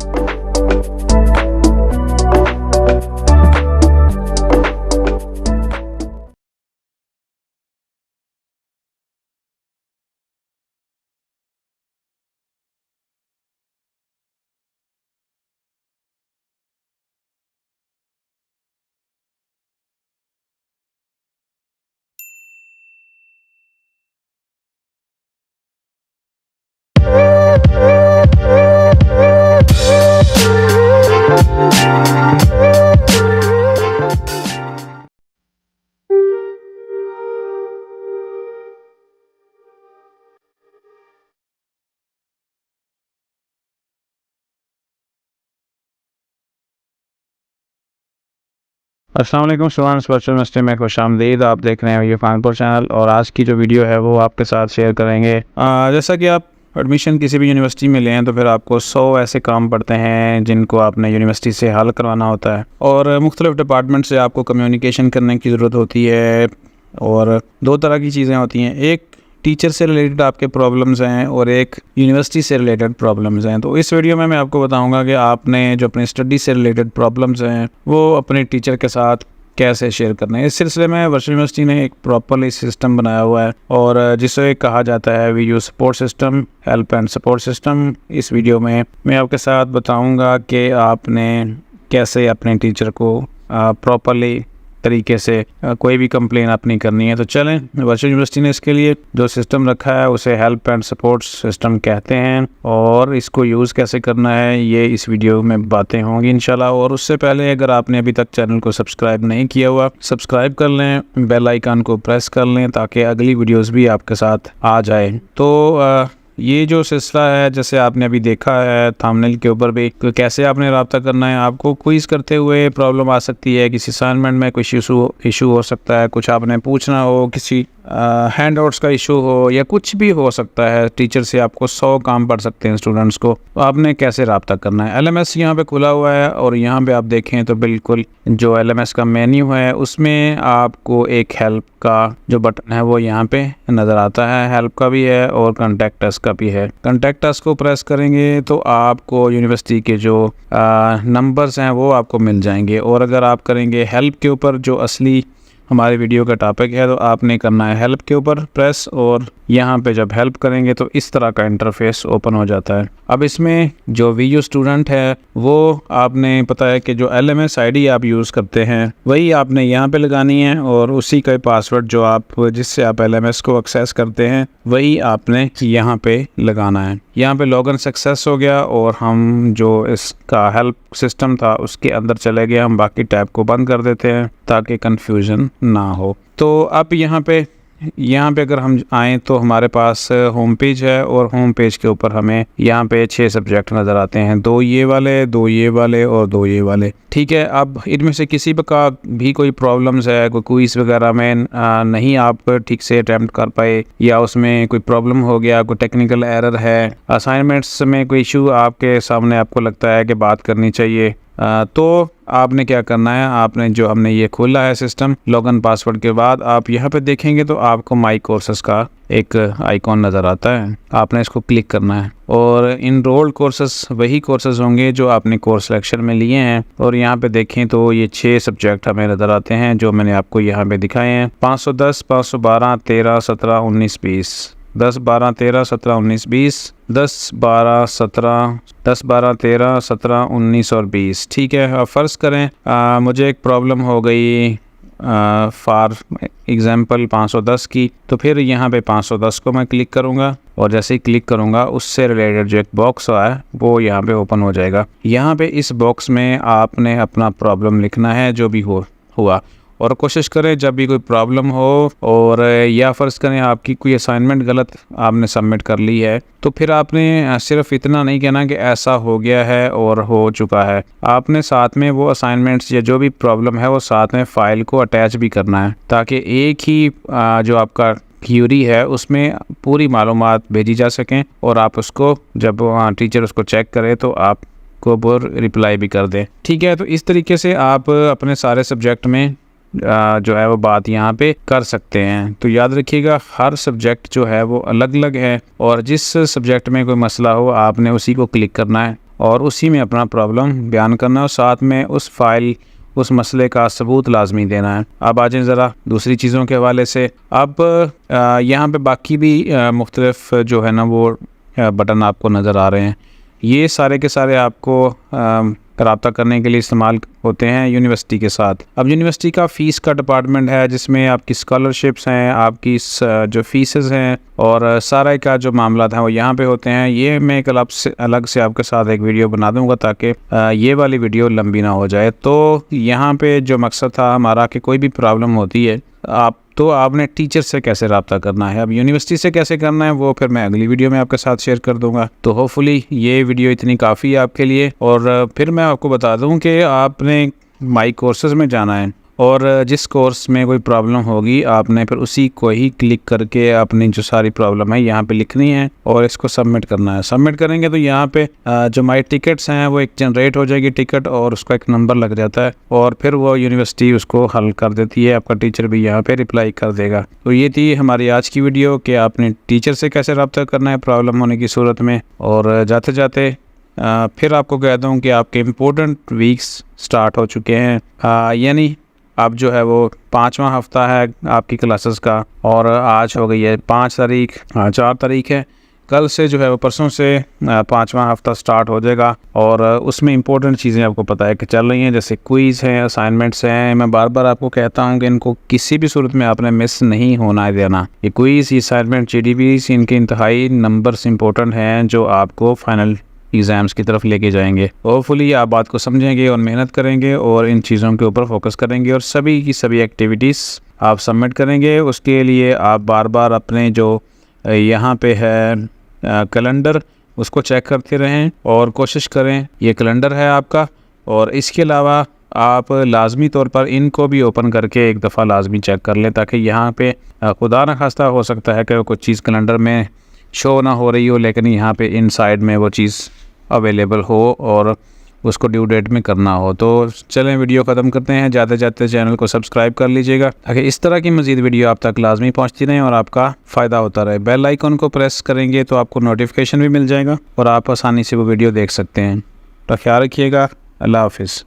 Thank you Aslam students virtual mystery में खुश आमदीद आप देख रहे हैं ये खानपुर चैनल और आज की जो वीडियो है वो आपके साथ शेयर करेंगे। आ, जैसा कि आप एडमिशन किसी भी यूनिवर्सिटी में लें तो फिर आपको सौ ऐसे काम पड़ते हैं जिनको आपने यूनिवर्सिटी से हल करवाना होता है। और मुख्तलिफ़ डिपार्टमेंट से आपको कम्युनिकेशन करने की ज़रूरत होती है और दो तरह की चीज़ें होती हैं। एक टीचर से रिलेटेड आपके प्रॉब्लम्स हैं और एक यूनिवर्सिटी से रिलेटेड प्रॉब्लम्स हैं। तो इस वीडियो में मैं आपको बताऊँगा कि आपने जो अपनी स्टडी से रिलेटेड प्रॉब्लम्स हैं, वो अपने टीचर के साथ कैसे शेयर करना है। इस सिलसिले में वर्चुअल यूनिवर्सिटी ने एक प्रॉपरली सिस्टम बनाया हुआ है और जिसे कहा जाता है V U support system help and support system इस वीडियो में मैं आपके साथ बताऊँगा कि आपने कैसे अपने टीचर को प्रॉपरली तरीके से कोई भी कंप्लेन अपनी करनी है तो चलें। वर्चुअल यूनिवर्सिटी ने इसके लिए जो सिस्टम रखा है उसे हेल्प एंड सपोर्ट सिस्टम कहते हैं और इसको यूज़ कैसे करना है ये इस वीडियो में बातें होंगी इनशाला और उससे पहले अगर आपने अभी तक चैनल को सब्सक्राइब नहीं किया हुआ सब्सक्राइब कर लें बेल आइकन को प्रेस कर लें ताकि अगली वीडियोज़ भी आपके साथ आ जाए। तो आ, ये जो सिलसिला है, जैसे आपने अभी देखा है थामनेल के ऊपर भी तो कैसे आपने रबता करना है? आपको क्विज़ करते हुए प्रॉब्लम आ सकती है, किसी असाइनमेंट में कुछ इशू इशू हो सकता है, कुछ आपने पूछना हो, किसी हैंड आउट्स का इशू हो या कुछ भी हो सकता है टीचर से आपको सौ काम पढ़ सकते हैं स्टूडेंट्स को। तो आपने कैसे रबता करना है? एल एम एस यहाँ पर खुला हुआ है और यहाँ पर आप देखें तो बिल्कुल जो एल एम एस का मेन्यू है, उसमें आपको एक हेल्प का जो बटन है वो यहाँ पे नज़र आता है। हेल्प का भी है और कंटेक्ट का भी है। कंटेक्ट को प्रेस करेंगे तो आपको यूनिवर्सिटी के जो नंबर्स हैं वो आपको मिल जाएँगे। और अगर आप करेंगे हेल्प के ऊपर जो असली हमारे वीडियो का टॉपिक है तो आपने करना है हेल्प के ऊपर प्रेस और यहाँ पे जब हेल्प करेंगे तो इस तरह का इंटरफेस ओपन हो जाता है। अब इसमें जो वी यू स्टूडेंट है, वो आपने पता है कि जो L M S I D आप यूज़ करते हैं, वही आपने यहाँ पे लगानी है और उसी का पासवर्ड जो आप, जिससे आप एल एम एस को एक्सेस करते हैं, वही आपने यहाँ पे लगाना है। यहाँ पे लॉगन सक्सेस हो गया और हम जो इसका हेल्प सिस्टम था, उसके अंदर चले गए, हम बाकी टैब को बंद कर देते हैं, ताकि कन्फ्यूज़न ना हो। तो अब यहाँ पे यहाँ पे अगर हम आए तो हमारे पास होम पेज है और होम पेज के ऊपर हमें यहाँ पे छः सब्जेक्ट नज़र आते हैं। दो ये वाले, दो ये वाले और दो ये वाले। ठीक है, अब इनमें से किसी का भी कोई प्रॉब्लम्स है, कोई क्विज़ वगैरह में नहीं आप ठीक से अटैम्प्ट कर पाए या उसमें कोई प्रॉब्लम हो गया, कोई टेक्निकल एरर है असाइनमेंट्स में कोई इशू आपके सामने आपको लगता है कि बात करनी चाहिए तो आपने क्या करना है? आपने जो हमने ये खोला है सिस्टम लॉगिन पासवर्ड के बाद आप यहाँ पे देखेंगे तो आपको माई कोर्सेस का एक आइकॉन नज़र आता है। आपने इसको क्लिक करना है। और इन रोल्ड कोर्सेस वही कोर्सेज होंगे जो आपने कोर्स सिलेक्शन में लिए हैं। और यहाँ पे देखें तो ये छः सब्जेक्ट हमें नज़र आते हैं जो मैंने आपको यहाँ पे दिखाए हैं। 510, 512, 13, 17, 19, 20 दस बारह तेरह सत्रह उन्नीस बीस दस बारह सत्रह दस बारह तेरह सत्रह उन्नीस और बीस। ठीक है अब फ़र्ज़ करें आ, मुझे एक प्रॉब्लम हो गई फॉर एग्ज़ाम्पल 510 की तो फिर यहाँ पे 510 को मैं क्लिक करूँगा और जैसे ही क्लिक करूँगा उससे रिलेटेड जो एक बॉक्स है वो यहाँ पे ओपन हो जाएगा। यहाँ पे इस बॉक्स में आपने अपना प्रॉब्लम लिखना है जो भी हो हुआ। और कोशिश करें जब भी कोई प्रॉब्लम हो और या फ़र्ज़ करें आपकी कोई असाइनमेंट गलत आपने सबमिट कर ली है तो फिर आपने सिर्फ़ इतना नहीं कहना कि ऐसा हो गया है और हो चुका है। आपने साथ में वो असाइनमेंट्स या जो भी प्रॉब्लम है वो साथ में फ़ाइल को अटैच भी करना है, ताकि एक ही जो आपका क्यूरी है उसमें पूरी मालूम भेजी जा सकें और आप उसको, जब टीचर उसको चेक करे तो आप को रिप्लाई भी कर दें। ठीक है तो इस तरीके से आप अपने सारे सब्जेक्ट में जो है वो बात यहाँ पे कर सकते हैं। तो याद रखिएगा, हर सब्जेक्ट जो है वो अलग अलग है और जिस सब्जेक्ट में कोई मसला हो, आपने उसी को क्लिक करना है और उसी में अपना प्रॉब्लम बयान करना है और साथ में उस फ़ाइल उस मसले का सबूत लाजमी देना है। अब आ जाएँ ज़रा दूसरी चीज़ों के हवाले से। अब यहाँ पे बाकी भी मुख्तलफ जो है ना वो बटन आपको नज़र आ रहे हैं। ये सारे के सारे आपको रबता करने के लिए इस्तेमाल होते हैं यूनिवर्सिटी के साथ। अब यूनिवर्सिटी का फ़ीस का डिपार्टमेंट है, जिसमें आपकी स्कॉलरशिप्स हैं, आपकी जो फीसेस हैं, और सारा का जो मामला था वो यहाँ पे होते हैं। ये मैं कल अलग से अलग से आपके साथ एक वीडियो बना दूँगा ताकि ये वाली वीडियो लंबी ना हो जाए। तो यहाँ पे जो मकसद था हमारा कि कोई भी प्रॉब्लम होती है आप तो आपने टीचर से कैसे रबता करना है? अब यूनिवर्सिटी से कैसे करना है, वो फिर मैं अगली वीडियो में आपके साथ शेयर कर दूँगा। तो होपफुली ये वीडियो इतनी काफ़ी है आपके लिए। और, फिर मैं आपको बता दूँ कि आपने माई कोर्सेज में जाना है। और जिस कोर्स में कोई प्रॉब्लम होगी, आपने फिर उसी को ही क्लिक करके अपनी जो सारी प्रॉब्लम है, यहाँ पे लिखनी है और इसको सबमिट करना है। सबमिट करेंगे तो यहाँ पे जो माई टिकट्स हैं, वो एक जनरेट हो जाएगी टिकट और उसका एक नंबर लग जाता है और फिर वो यूनिवर्सिटी उसको हल कर देती है। आपका टीचर भी यहाँ पे रिप्लाई कर देगा। तो ये थी हमारी आज की वीडियो कि आपने टीचर से कैसे रब्ता करना है प्रॉब्लम होने की सूरत में और जाते जाते फिर आपको कह दूँ कि आपके इम्पोर्टेंट वीक्स स्टार्ट हो चुके हैं। यानी अब जो है वो पाँचवा हफ़्ता है आपकी क्लासेस का और आज हो गई है पाँच तारीख हाँ चार तारीख है। कल से जो है वो परसों से पाँचवा हफ़्ता स्टार्ट हो जाएगा और उसमें इंपॉर्टेंट चीज़ें आपको पता है कि चल रही हैं, जैसे क्विज़ हैं असाइनमेंट्स हैं। मैं बार बार आपको कहता हूँ कि इनको किसी भी सूरत में आपने मिस नहीं होना है देना। ये क्विज़ ये असाइनमेंट जी डी इनके इंतहाई नंबर्स इंपॉर्टेंट हैं जो आपको फाइनल एग्ज़ाम्स की तरफ़ लेके जाएँगे। होपफुली आप बात को समझेंगे और मेहनत करेंगे और इन चीज़ों के ऊपर फोकस करेंगे और सभी की सभी एक्टिविटीज़ आप सबमिट करेंगे। उसके लिए आप बार बार अपने जो यहाँ पे है कैलेंडर उसको चेक करते रहें और कोशिश करें, ये कैलेंडर है आपका। और इसके अलावा आप लाजमी तौर पर इनको भी ओपन करके एक दफ़ा लाजमी चेक कर लें ताकि यहाँ पे खुदा न खास्ता हो सकता है कि कुछ चीज़ कैलेंडर में शो ना हो रही हो, लेकिन यहाँ पे इन साइड में वो चीज़ अवेलेबल हो और उसको ड्यू डेट में करना हो। तो चलें वीडियो ख़त्म करते हैं। जाते जाते चैनल को सब्सक्राइब कर लीजिएगा। ताकि इस तरह की मज़ीद वीडियो आप तक लाजमी पहुँचती रहें और आपका फ़ायदा होता रहे। बेल आइकन को प्रेस करेंगे तो आपको नोटिफिकेशन भी मिल जाएगा और आप आसानी से वो वीडियो देख सकते हैं। तो ख्याल रखिएगा। अल्लाह हाफिज़।